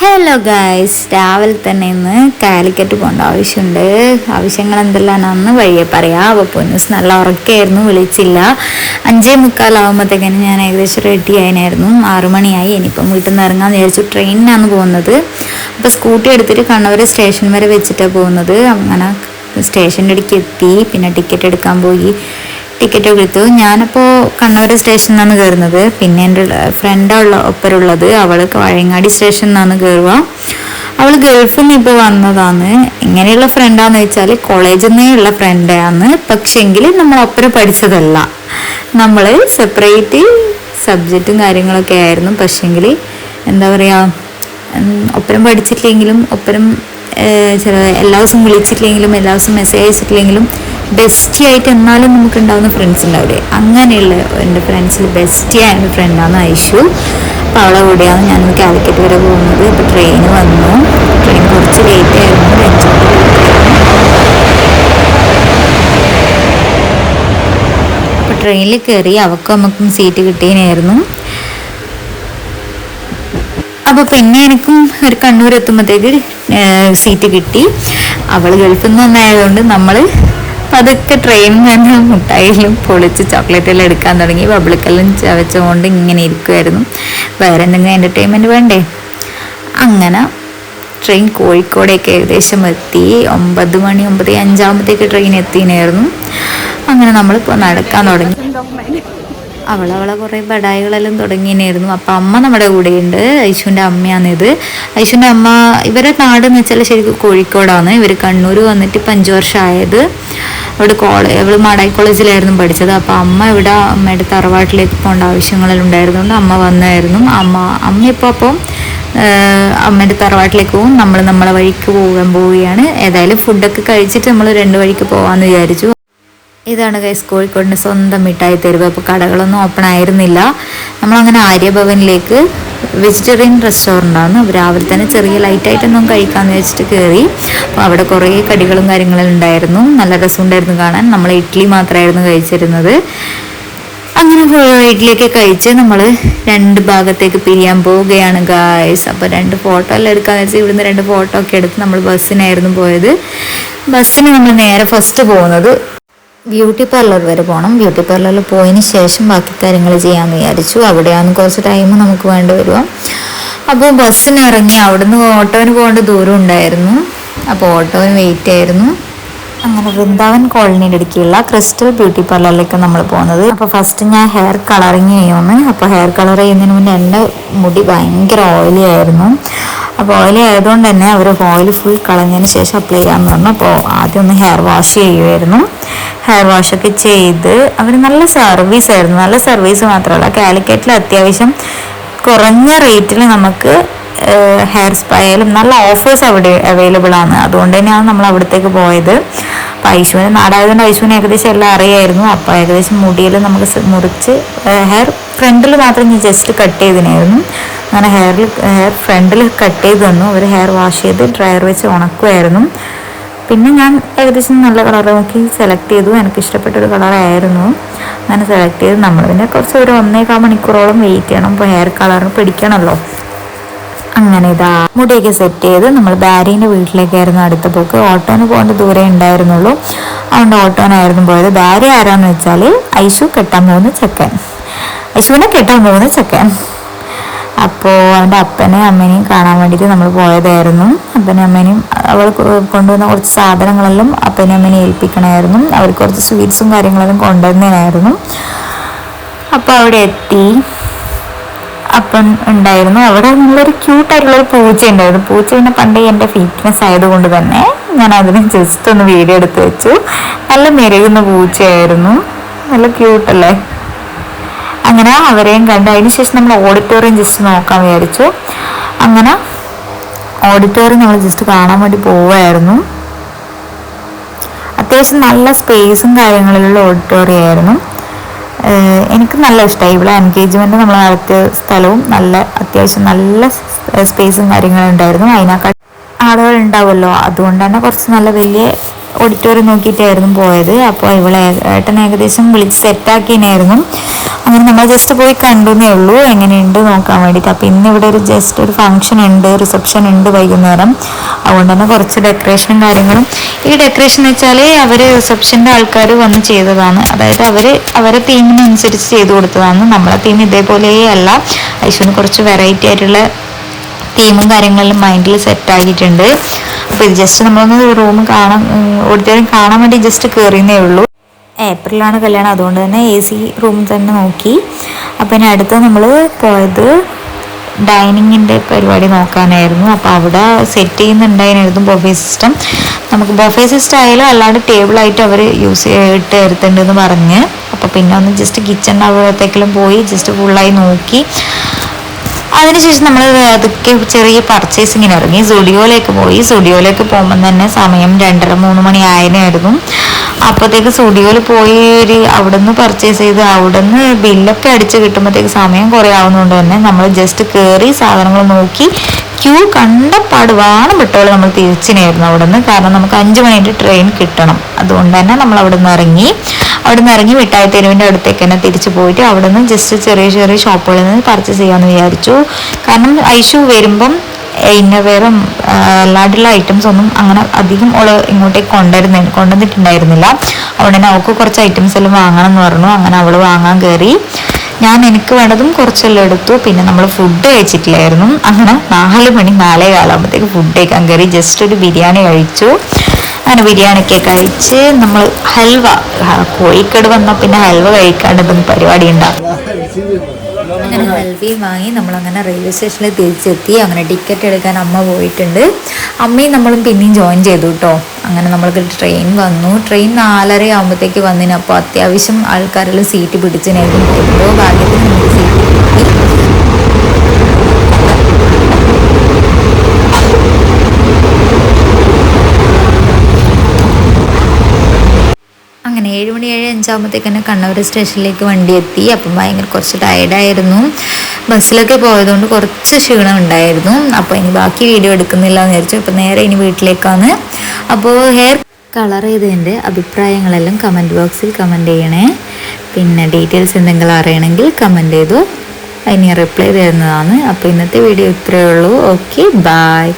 Hello guys രാവിലെ തന്നെ ഇന്ന് കാലിക്കറ്റ് പോകേണ്ട ആവശ്യമുണ്ട്. ആവശ്യങ്ങൾ എന്തെല്ലാമാണെന്ന് വഴിയെ പറയാം. അപ്പോൾ പൊന്നൂസ് നല്ല ഉറക്കമായിരുന്നു വിളിച്ചില്ല. അഞ്ചേ മുക്കാലാവുമ്പോഴത്തേക്കിനും ഞാൻ ഏകദേശം റെഡി ആയിരുന്നു ആറു മണിയായി. ഇനിയിപ്പം വീട്ടിൽ നിന്ന് ഇറങ്ങാമെന്ന് വിചാരിച്ചു ട്രെയിനിനാണ് പോകുന്നത്. അപ്പോൾ സ്കൂട്ടി എടുത്തിട്ട് കണ്ണൂർ സ്റ്റേഷൻ വരെ വെച്ചിട്ടാണ് പോകുന്നത്. അങ്ങനെ സ്റ്റേഷന്റെ അടുക്ക് എത്തി പിന്നെ ടിക്കറ്റ് എടുക്കാൻ പോയി. ടിക്കറ്റ് എടുത്തു ഞാനിപ്പോൾ കണ്ണൂർ സ്റ്റേഷനിൽ നിന്നാണ് കയറുന്നത് പിന്നെ എന്റെ ഫ്രണ്ടുള്ള ഒപ്പരുള്ളത് അവൾ വഴങ്ങാടി സ്റ്റേഷനിൽ നിന്നാണ് കയറുക അവൾ ഗൾഫിൽ നിന്ന് ഇപ്പോൾ വന്നതാണ്. എങ്ങനെയുള്ള ഫ്രണ്ടാന്ന് വെച്ചാൽ കോളേജിൽ നിന്നുള്ള ഫ്രണ്ടാണ് പക്ഷെങ്കിൽ നമ്മൾ ഒപ്പരം പഠിച്ചതല്ല. നമ്മൾ സെപ്പറേറ്റ് സബ്ജക്റ്റും കാര്യങ്ങളൊക്കെ ആയിരുന്നു. പക്ഷെങ്കിൽ എന്താ പറയുക ഒപ്പരം പഠിച്ചിട്ടില്ലെങ്കിലും ഒപ്പരം ചില എല്ലാ ദിവസവും വിളിച്ചിട്ടില്ലെങ്കിലും എല്ലാ ദിവസവും മെസ്സേജ് അയച്ചിട്ടില്ലെങ്കിലും ബെസ്റ്റി ആയിട്ട് എന്നാലും നമുക്ക് ഉണ്ടാവുന്ന ഫ്രണ്ട്സ് ഉണ്ടാവില്ലേ? അങ്ങനെയുള്ള എന്റെ ഫ്രണ്ട്സിൽ ബെസ്റ്റി ആയ എന്റെ ഫ്രണ്ടാണ് ഐഷു. അപ്പോൾ അവളെ കൂടെയാണ് ഞാൻ കാലിക്കറ്റ് വരെ പോകുന്നത്. ഇപ്പോൾ ട്രെയിൻ വന്നു. ട്രെയിൻ കുറച്ച് ലേറ്റ് ആയിരുന്നു. അപ്പോൾ ട്രെയിനിൽ കയറി അവക്കും നമുക്കും സീറ്റ് കിട്ടിയതിനായിരുന്നു അപ്പോൾ പിന്നെ എനിക്കും ഒരു കണ്ണൂർ എത്തുമ്പോഴത്തേക്ക് സീറ്റ് കിട്ടി. അവൾ ഗൾഫിൽ നിന്ന് വന്നായതുകൊണ്ട് നമ്മൾ പതുക്കെ ട്രെയിനിൽ തന്നെ മുട്ടായിലും പൊളിച്ച് ചോക്ലേറ്റ് എല്ലാം എടുക്കാൻ തുടങ്ങി. ബബിളിക്കെല്ലാം ചവച്ചുകൊണ്ട് ഇങ്ങനെ ഇരിക്കുമായിരുന്നു വേറെ എന്തെങ്കിലും എന്റർടൈൻമെന്റ് വേണ്ടേ? അങ്ങനെ ട്രെയിൻ കോഴിക്കോടേക്ക് ഏകദേശം എത്തി. ഒമ്പത് മണി ഒമ്പത് അഞ്ചാകുമ്പോഴത്തേക്ക് ട്രെയിൻ എത്തിനായിരുന്നു അങ്ങനെ നമ്മളിപ്പോൾ നടക്കാൻ തുടങ്ങി. അവൾ അവളെ കുറേ ബടായികളെല്ലാം തുടങ്ങിയതിനായിരുന്നു. അപ്പം അമ്മ നമ്മുടെ കൂടെയുണ്ട്. ഐശുവിന്റെ അമ്മയാണിത്. ഐശുവിന്റെ അമ്മ ഇവരെ എന്ന് വെച്ചാൽ ശരിക്കും കോഴിക്കോടാണ്. ഇവർ കണ്ണൂർ വന്നിട്ട് ഇപ്പം അഞ്ച് വർഷമായത് അവിടെ കോളേജ് അവൾ മാടായി കോളേജിലായിരുന്നു പഠിച്ചത്. അപ്പോൾ അമ്മ ഇവിടെ അമ്മയുടെ തറവാട്ടിലേക്ക് പോകേണ്ട ആവശ്യങ്ങളെല്ലാം ഉണ്ടായിരുന്നുകൊണ്ട് അമ്മ വന്നായിരുന്നു. അമ്മ അമ്മ ഇപ്പോൾ അപ്പം അമ്മയുടെ തറവാട്ടിലേക്ക് പോകും നമ്മൾ നമ്മളെ വഴിക്ക് പോകാൻ പോവുകയാണ്. ഏതായാലും ഫുഡൊക്കെ കഴിച്ചിട്ട് നമ്മൾ രണ്ട് വഴിക്ക് പോകാമെന്ന് വിചാരിച്ചു. ഇതാണ് ഗൈസ് കോഴിക്കോടിന്റെ സ്വന്തം മിഠായി തെരുവ്. അപ്പോൾ കടകളൊന്നും ഓപ്പൺ ആയിരുന്നില്ല. നമ്മളങ്ങനെ ആര്യഭവനിലേക്ക് വെജിറ്റേറിയൻ റെസ്റ്റോറന്റ് ആണ്. രാവിലെ തന്നെ ചെറിയ ലൈറ്റായിട്ടൊന്നും കഴിക്കാമെന്ന് വെച്ചിട്ട് കയറി അപ്പോൾ അവിടെ കുറേ കടികളും കാര്യങ്ങളും ഉണ്ടായിരുന്നു. നല്ല രസമുണ്ടായിരുന്നു കാണാൻ. നമ്മൾ ഇഡ്ഡലി മാത്രമായിരുന്നു കഴിച്ചിരുന്നത്. അങ്ങനെ ഇഡ്ഡലിയൊക്കെ കഴിച്ച് നമ്മൾ രണ്ട് ഭാഗത്തേക്ക് പിരിയാൻ പോവുകയാണ് ഗായ്സ് അപ്പോൾ രണ്ട് ഫോട്ടോ എല്ലാം എടുക്കാന്ന് വെച്ചാൽ ഇവിടുന്ന് രണ്ട് ഫോട്ടോ ഒക്കെ എടുത്ത് നമ്മൾ ബസ്സിനായിരുന്നു പോയത്. ബസ്സിന് നമ്മൾ നേരെ ഫസ്റ്റ് പോകുന്നത് ബ്യൂട്ടി പാർലർ വരെ പോകണം ബ്യൂട്ടി പാർലറിൽ പോയതിന് ശേഷം ബാക്കി കാര്യങ്ങൾ ചെയ്യാമെന്ന് വിചാരിച്ചു. അവിടെയാണ് കുറച്ച് ടൈം നമുക്ക് വേണ്ടി വരിക. അപ്പോൾ ബസ്സിന് ഇറങ്ങി അവിടുന്ന് ഓട്ടോന് പോകേണ്ട ദൂരം ഉണ്ടായിരുന്നു. അപ്പോൾ ഓട്ടോന് വെയിറ്റ് ആയിരുന്നു. അങ്ങനെ വൃന്ദാവൻ കോളനിയുടെ ഇടയ്ക്കുള്ള ക്രിസ്റ്റൽ ബ്യൂട്ടി പാർലറിലേക്ക് നമ്മൾ പോകുന്നത്. അപ്പോൾ ഫസ്റ്റ് ഞാൻ ഹെയർ കളറിങ് ചെയ്യുമെന്ന് അപ്പോൾ ഹെയർ കളർ ചെയ്യുന്നതിന് മുന്നേ എന്റെ മുടി ഭയങ്കര ഓയിലി ആയിരുന്നു. അപ്പോൾ ഓയിലി ആയതുകൊണ്ട് തന്നെ അവർ ഓയിൽ ഫുൾ കളഞ്ഞതിന് ശേഷം അപ്ലൈ ചെയ്യാമെന്ന് പറഞ്ഞു. അപ്പോൾ ആദ്യം ഒന്ന് ഹെയർ വാഷ് ചെയ്യുമായിരുന്നു ഹെയർ വാഷൊക്കെ ചെയ്ത് അവർ നല്ല സർവീസ് ആയിരുന്നു. നല്ല സർവീസ് മാത്രമല്ല കാലിക്കറ്റിൽ അത്യാവശ്യം കുറഞ്ഞ റേറ്റിൽ നമുക്ക് ഹെയർ സ്പായാലും നല്ല ഓഫേഴ്സ് അവിടെ അവൈലബിൾ ആണ്. അതുകൊണ്ട് തന്നെയാണ് നമ്മൾ അവിടത്തേക്ക് പോയത്. അപ്പം ഐശുവിന് നാടായതുകൊണ്ട് ഐശുവിന് ഏകദേശം എല്ലാം അറിയായിരുന്നു. അപ്പോൾ ഏകദേശം മുടിയിൽ നമുക്ക് മുറിച്ച് ഹെയർ ഫ്രണ്ടിൽ മാത്രം ഞാൻ ജസ്റ്റ് കട്ട് ചെയ്തിനായിരുന്നു. അങ്ങനെ ഹെയറിൽ ഹെയർ ഫ്രണ്ടിൽ കട്ട് ചെയ്ത് തന്നു. അവർ ഹെയർ വാഷ് ചെയ്ത് ഡ്രയർ വെച്ച് ഉണക്കുമായിരുന്നു പിന്നെ ഞാൻ ഏകദേശം നല്ല കളർ നോക്കി സെലക്ട് ചെയ്തു. എനിക്ക് ഇഷ്ടപ്പെട്ടൊരു കളറായിരുന്നു. അങ്ങനെ സെലക്ട് ചെയ്ത്. നമ്മൾ പിന്നെ കുറച്ച് ഒരു ഒന്നേകാൽ മണിക്കൂറോളം വെയിറ്റ് ചെയ്യണം. ഇപ്പോൾ ഹെയർ കളർ പിടിക്കണമല്ലോ അങ്ങനെ ഇതാ മുടിയൊക്കെ സെറ്റ് ചെയ്ത് നമ്മൾ ബാരീന്റെ വീട്ടിലേക്കായിരുന്നു അടുത്ത പോക്ക്. ഓട്ടോന് പോകേണ്ട ദൂരെ ഉണ്ടായിരുന്നുള്ളൂ. അതുകൊണ്ട് ഓട്ടോനായിരുന്നു പോയത്. ബാരി ആരാന്ന് വെച്ചാൽ ഐശു കെട്ടാൻ പോകുന്ന ചെക്കൻ. ഐശുവിനെ കെട്ടാൻ പോകുന്ന ചെക്കൻ. അപ്പോൾ അവന്റെ അപ്പനെ അമ്മേനെയും കാണാൻ വേണ്ടിയിട്ട് നമ്മൾ പോയതായിരുന്നു. അപ്പനെയും അമ്മേനെയും അവൾ കൊണ്ടുവന്ന കുറച്ച് സാധനങ്ങളെല്ലാം അപ്പനെയും അമ്മേനെ ഏൽപ്പിക്കണമായിരുന്നു അവർ കുറച്ച് സ്വീറ്റ്സും കാര്യങ്ങളെല്ലാം കൊണ്ടുവന്നതിനായിരുന്നു അപ്പോൾ അവിടെ എത്തി. അപ്പൻ ഉണ്ടായിരുന്നു. അവിടെ നല്ലൊരു ക്യൂട്ടായിട്ടുള്ളൊരു പൂച്ച ഉണ്ടായിരുന്നു. പൂച്ച പിന്നെ പണ്ടേ എന്റെ ഫിറ്റ്നസ് ആയതുകൊണ്ട് തന്നെ ഞാൻ അതിന് ജസ്റ്റ് ഒന്ന് വീഡിയോ എടുത്ത് വെച്ചു. നല്ല മെരുകുന്ന പൂച്ചയായിരുന്നു. നല്ല ക്യൂട്ടല്ലേ അങ്ങനെ അവരെയും കണ്ട് അതിന് ശേഷം നമ്മൾ ഓഡിറ്റോറിയം ജസ്റ്റ് നോക്കാൻ വിചാരിച്ചു. അങ്ങനെ ഓഡിറ്റോറിയം നമ്മൾ ജസ്റ്റ് കാണാൻ വേണ്ടി പോവുമായിരുന്നു അത്യാവശ്യം നല്ല സ്പേസും കാര്യങ്ങളിലുള്ള ഓഡിറ്റോറിയം ആയിരുന്നു. എനിക്ക് നല്ല ഇഷ്ടമായി ഇവിടെ എൻഗേജ്മെന്റ് നമ്മൾ നടത്തിയ സ്ഥലവും നല്ല അത്യാവശ്യം നല്ല സ്പേസും കാര്യങ്ങളും ഉണ്ടായിരുന്നു. അതിനേക്കാൾ ആളുകൾ ഉണ്ടാവുമല്ലോ അതുകൊണ്ട് തന്നെ കുറച്ച് നല്ല വലിയ ഓഡിറ്റോറിയം നോക്കിയിട്ടായിരുന്നു പോയത്. അപ്പോൾ ഇവളെ ഏട്ടൻ ഏകദേശം വിളിച്ച് സെറ്റാക്കിനായിരുന്നു അങ്ങനെ നമ്മൾ ജസ്റ്റ് പോയി കണ്ടുന്നേ ഉള്ളൂ. എങ്ങനെയുണ്ട് നോക്കാൻ വേണ്ടിയിട്ട്. അപ്പോൾ ഇന്ന് ഇവിടെ ഒരു ജസ്റ്റ് ഒരു ഫംഗ്ഷൻ ഉണ്ട് റിസപ്ഷൻ ഉണ്ട് വൈകുന്നേരം. അതുകൊണ്ട് തന്നെ കുറച്ച് ഡെക്കറേഷനും കാര്യങ്ങളും. ഈ ഡെക്കറേഷൻ എന്ന് വെച്ചാൽ അവർ റിസപ്ഷന്റെ ആൾക്കാർ വന്ന് ചെയ്തതാണ്. അതായത് അവർ അവരെ തീമിനനുസരിച്ച് ചെയ്തു കൊടുത്തതാണ്. നമ്മളെ തീം ഇതേപോലെ അല്ല. ഐശ്വന് കുറച്ച് വെറൈറ്റി ആയിട്ടുള്ള തീമും കാര്യങ്ങളെല്ലാം മൈൻഡിൽ സെറ്റ് ആക്കിയിട്ടുണ്ട്. അപ്പോൾ ഇത് ജസ്റ്റ് നമ്മളൊന്ന് റൂം കാണാൻ ഓഡിറ്റോറിയം കാണാൻ വേണ്ടി ജസ്റ്റ് കയറിയെന്നേ ഉള്ളൂ. ഏപ്രിലാണ് കല്യാണം അതുകൊണ്ട് തന്നെ എ സി റൂം തന്നെ നോക്കി. അപ്പം ഇനി അടുത്ത് നമ്മൾ പോയത് ഡൈനിങ്ങിന്റെ പരിപാടി നോക്കാനായിരുന്നു. അപ്പോൾ അവിടെ സെറ്റ് ചെയ്യുന്നുണ്ടായിരുന്നു ബൊഫേ സിസ്റ്റം നമുക്ക് ബൊഫേ സിസ്റ്റം ആയാലും അല്ലാണ്ട് ടേബിളായിട്ട് അവർ യൂസ് ചെയ്തിട്ട് എടുത്തിട്ടുണ്ടെന്ന് പറഞ്ഞ്. അപ്പോൾ പിന്നെ ഒന്ന് ജസ്റ്റ് കിച്ചണിന്റെ അവിടത്തേക്കെല്ലാം പോയി ജസ്റ്റ് ഫുള്ളായി നോക്കി. അതിനുശേഷം നമ്മൾ അതൊക്കെ ചെറിയ പർച്ചേസിങ്ങിന് ഇറങ്ങി. സ്റ്റുഡിയോയിലേക്ക് പോയി. സ്റ്റുഡിയോയിലേക്ക് പോകുമ്പോൾ തന്നെ സമയം രണ്ടര മൂന്ന് മണി ആയതിനായിരുന്നു. അപ്പോഴത്തേക്ക് സ്റ്റുഡിയോയിൽ പോയി ഒരു അവിടെ നിന്ന് പർച്ചേസ് ചെയ്ത് അവിടെ നിന്ന് ബില്ലൊക്കെ അടിച്ച് കിട്ടുമ്പോഴത്തേക്ക് സമയം കുറേ ആവുന്നതുകൊണ്ട് തന്നെ നമ്മൾ ജസ്റ്റ് കയറി സാധനങ്ങൾ നോക്കി ക്യൂ കണ്ടപ്പാട് വേണം വിട്ടോളം നമ്മൾ തിരിച്ചിനായിരുന്നു അവിടെ നിന്ന് കാരണം നമുക്ക് അഞ്ച് മണിന്റെ ട്രെയിൻ കിട്ടണം. അതുകൊണ്ട് തന്നെ നമ്മൾ അവിടെ നിന്ന് ഇറങ്ങി. അവിടെ നിന്ന് ഇറങ്ങി മിഠായി തെരുവിന്റെ അടുത്തേക്ക് തന്നെ തിരിച്ചു പോയിട്ട് അവിടെ നിന്ന് ജസ്റ്റ് ചെറിയ ചെറിയ ഷോപ്പുകളിൽ നിന്ന് പർച്ചേസ് ചെയ്യാമെന്ന് വിചാരിച്ചു. കാരണം ഐഷു വരുമ്പം ഇന്നവേറും അല്ലാണ്ടുള്ള ഐറ്റംസ് ഒന്നും അങ്ങനെ അധികം ഓൾ ഇങ്ങോട്ടേക്ക് കൊണ്ടുവരുന്ന കൊണ്ടുവന്നിട്ടുണ്ടായിരുന്നില്ല. അതുകൊണ്ട് തന്നെ അവൾക്ക് കുറച്ച് ഐറ്റംസ് എല്ലാം വാങ്ങണം എന്ന് പറഞ്ഞു. അങ്ങനെ അവൾ വാങ്ങാൻ കയറി ഞാൻ എനിക്ക് വേണ്ടതും കുറച്ചെല്ലാം എടുത്തു. പിന്നെ നമ്മൾ ഫുഡ് കഴിച്ചിട്ടില്ലായിരുന്നു. അങ്ങനെ നാല് മണി നാലേ കാലാകുമ്പോഴത്തേക്ക് ഫുഡ് കഴിക്കാൻ കയറി ജസ്റ്റ് ഒരു ബിരിയാണി കഴിച്ചു. അങ്ങനെ ബിരിയാണിയൊക്കെ കഴിച്ച് നമ്മൾ ഹൽവ കോഴിക്കട് വന്നാൽ പിന്നെ ഹൽവ കഴിക്കാണ്ടതും പരിപാടി ഉണ്ടാകും അങ്ങനെ ഹൽവയും വാങ്ങി നമ്മളങ്ങനെ റെയിൽവേ സ്റ്റേഷനിൽ തിരിച്ചെത്തി. അങ്ങനെ ടിക്കറ്റ് എടുക്കാൻ അമ്മ പോയിട്ടുണ്ട്. അമ്മയും നമ്മളും പിന്നെയും ജോയിൻ ചെയ്തു കേട്ടോ അങ്ങനെ നമ്മൾക്ക് ട്രെയിൻ വന്നു. ട്രെയിൻ നാലര ആകുമ്പോഴത്തേക്ക് വന്നിന്. അപ്പോൾ അത്യാവശ്യം ആൾക്കാരെല്ലാം സീറ്റ് പിടിച്ചിനായിരുന്നു എന്തോ ഭാഗ്യത്തിന് നമുക്ക് സീറ്റ് കിട്ടി. അങ്ങനെ ഏഴ് മണി ഏഴ് അഞ്ചാകുമ്പോഴത്തേക്ക് തന്നെ കണ്ണൂർ സ്റ്റേഷനിലേക്ക് വണ്ടി എത്തി. അപ്പം ഭയങ്കര കുറച്ച് ടയർഡായിരുന്നു ബസ്സിലൊക്കെ പോയതുകൊണ്ട് കുറച്ച് ക്ഷീണം ഉണ്ടായിരുന്നു. അപ്പോൾ ഇനി ബാക്കി വീഡിയോ എടുക്കുന്നില്ല എന്ന് വിചാരിച്ചു. അപ്പം നേരെ ഇനി വീട്ടിലേക്കാണ്. അപ്പോൾ ഹെയർ കളർ ചെയ്തതിന്റെ അഭിപ്രായങ്ങളെല്ലാം കമന്റ് ബോക്സിൽ കമന്റ് ചെയ്യണേ. പിന്നെ ഡീറ്റെയിൽസ് എന്തെങ്കിലും അറിയണമെങ്കിൽ കമന്റ് ചെയ്തു. അതിന് റിപ്ലൈ തരുന്നതാണ്. അപ്പോൾ ഇന്നത്തെ വീഡിയോ ഇത്രയേ ഉള്ളൂ. Okay bye